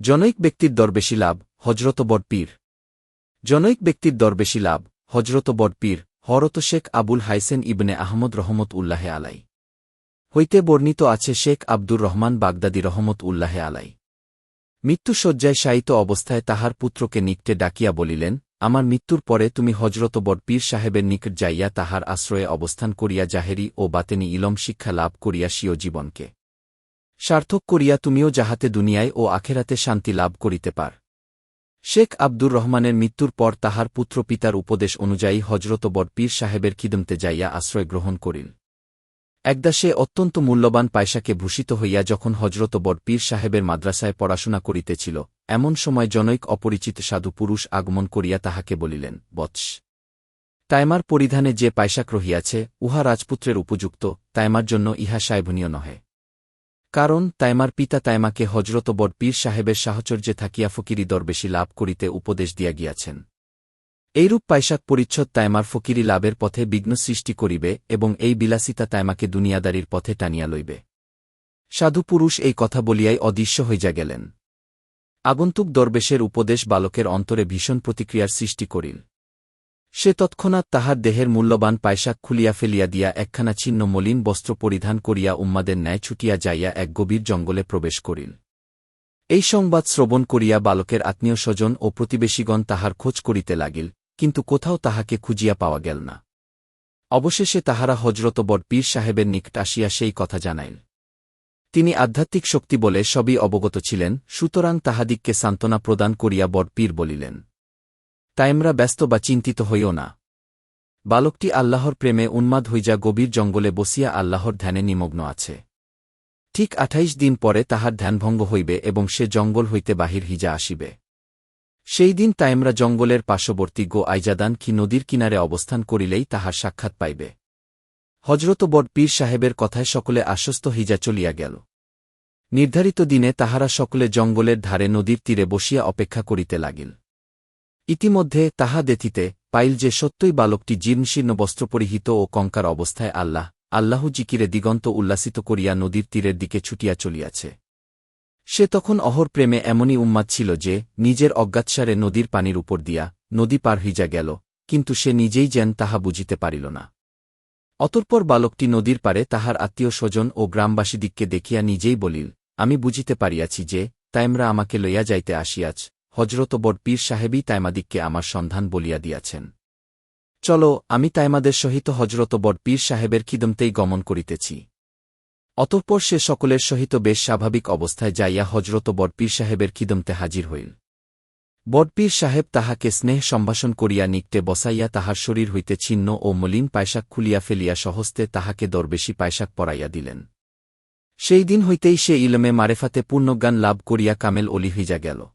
জনৈক ব্যক্তির দরবেশি লাভ হজরত বড় পীর। জনৈক ব্যক্তির দরবেশি লাভ হজরত বড় পীর হরত শেখ আবুল হাইসেন ইবনে আহমদ রহমত উল্লাহে আলাই হইতে বর্ণিত আছে শেখ আব্দুর রহমান বাগদাদি রহমত উল্লাহে আলাই মৃত্যুসজ্জায় শায়িত অবস্থায় তাহার পুত্রকে নিকটে ডাকিয়া বলিলেন, আমার মৃত্যুর পরে তুমি হজরত বড় পীর সাহেবের নিকট যাইয়া তাহার আশ্রয়ে অবস্থান করিয়া জাহেরি ও বাতেনি ইলম শিক্ষা লাভ করিয়া স্বীয় জীবনকে। সার্থক করিয়া তুমিও যাহাতে দুনিয়ায় ও আখেরাতে শান্তি লাভ করিতে পার। শেখ আব্দুর রহমানের মৃত্যুর পর তাহার পুত্র পিতার উপদেশ অনুযায়ী হজরত বড় পীর সাহেবের খিদমতে যাইয়া আশ্রয় গ্রহণ করিল একদা সে অত্যন্ত মূল্যবান পায়সাকে ভূষিত হইয়া যখন হজরত বড় পীর সাহেবের মাদ্রাসায় পড়াশোনা করিতেছিল, এমন সময় জনৈক অপরিচিত সাধু পুরুষ আগমন করিয়া তাহাকে বলিলেন, বৎস। তাইমার পরিধানে যে পায়সাক রহিয়াছে, উহা রাজপুত্রের উপযুক্ত, তাইমার জন্য ইহা সায়ভনীয় নহে। কারণ, তাইমার পিতা তাইমাকে হজরত বড় পীর সাহেবের সাহচর্যে থাকিয়া ফকিরি দরবেশি লাভ করিতে উপদেশ দিয়া গিয়াছেন। এইরূপ পাইশাক পরিচ্ছদ তাইমার ফকিরি লাভের পথে বিঘ্ন সৃষ্টি করিবে এবং এই বিলাসিতা তাইমাকে দুনিয়াদারির পথে টানিয়া লইবে। সাধু পুরুষ এই কথা বলিয়াই অদৃশ্য হইয়া গেলেন। আগন্তুক দরবেশের উপদেশ বালকের অন্তরে ভীষণ প্রতিক্রিয়ার সৃষ্টি করিল। সে তৎক্ষণাৎ তাহার দেহের মূল্যবান পায়সাক খুলিয়া ফেলিয়া দিয়া একখানা ছিন্ন মলিন বস্ত্র পরিধান করিয়া উম্মাদের ন্যায় ছুটিয়া যাইয়া এক গভীর জঙ্গলে প্রবেশ করিল। এই সংবাদ শ্রবণ করিয়া বালকের আত্মীয় স্বজন ও প্রতিবেশীগণ তাহার খোঁজ করিতে লাগিল, কিন্তু কোথাও তাহাকে খুঁজিয়া পাওয়া গেল না। অবশেষে তাহারা হজরত পীর সাহেবের নিকট আসিয়া সেই কথা জানাইল। তিনি আধ্যাত্মিক শক্তি বলে সবই অবগত ছিলেন, সুতরাং তাহাদিককে সান্ত্বনা প্রদান করিয়া পীর বলিলেন তাইমরা ব্যস্ত বা চিন্তিত হইও না। বালকটি আল্লাহর প্রেমে উন্মাদ হইযা গভীর জঙ্গলে বসিয়া আল্লাহর ধ্যানে নিমগ্ন আছে। ঠিক আঠাইশ দিন পরে তাহার ধ্যানভঙ্গ হইবে এবং সে জঙ্গল হইতে বাহির হিজা আসিবে। সেই দিন তাইমরা জঙ্গলের পার্শ্ববর্তী গো আইজাদান কি নদীর কিনারে অবস্থান করিলেই তাহার সাক্ষাৎ পাইবে। হজরত বড় পীর সাহেবের কথায় সকলে আশ্বস্ত হিজা চলিয়া গেল। নির্ধারিত দিনে তাহারা সকলে জঙ্গলের ধারে নদীর তীরে বসিয়া অপেক্ষা করিতে লাগিল। ইতিমধ্যে তাহা দেখিতে পাইল যে সত্যই বালকটি জীর্ণশীর্ণ বস্ত্র পরিহিত ও কঙ্কার অবস্থায় আল্লাহ আল্লাহ জিকিরে দিগন্ত উল্লাসিত করিয়া নদীর তীরের দিকে ছুটিয়া চলিয়াছে। সে তখন অহর প্রেমে এমনই উন্মাদ ছিল যে, নিজের অজ্ঞাতসারে নদীর পানির উপর দিয়া নদী পার হইজা গেল, কিন্তু সে নিজেই যেন তাহা বুঝিতে পারিল না। অতঃপর বালকটি নদীর পারে তাহার আত্মীয় স্বজন ও গ্রামবাসীদিককে দেখিয়া নিজেই বলিল, আমি বুঝিতে পারিয়াছি যে, তাইমরা আমাকে লইয়া যাইতে আসিয়াছ হজরত বড় পীর সাহেবই তাইমাদিককে আমার সন্ধান বলিয়া দিয়াছেন। চলো, আমি তাইমাদের সহিত হজরত বড় পীর সাহেবের খিদমতেই গমন করিতেছি। অতঃপর সে সকলের সহিত বেশ স্বাভাবিক অবস্থায় যাইয়া হজরত বড় পীর সাহেবের খিদমতে হাজির হইল। বড়পীর সাহেব তাহাকে স্নেহ সম্ভাষণ করিয়া নিকটে বসাইয়া তাহার শরীর হইতে ছিন্ন ও মলিন পায়সাক খুলিয়া ফেলিয়া সহস্তে তাহাকে দরবেশি পায়সাক পরাইয়া দিলেন। সেই দিন হইতেই সে ইলমে মারেফাতে পূর্ণজ্ঞান লাভ করিয়া কামেল অলি হইজা গেল।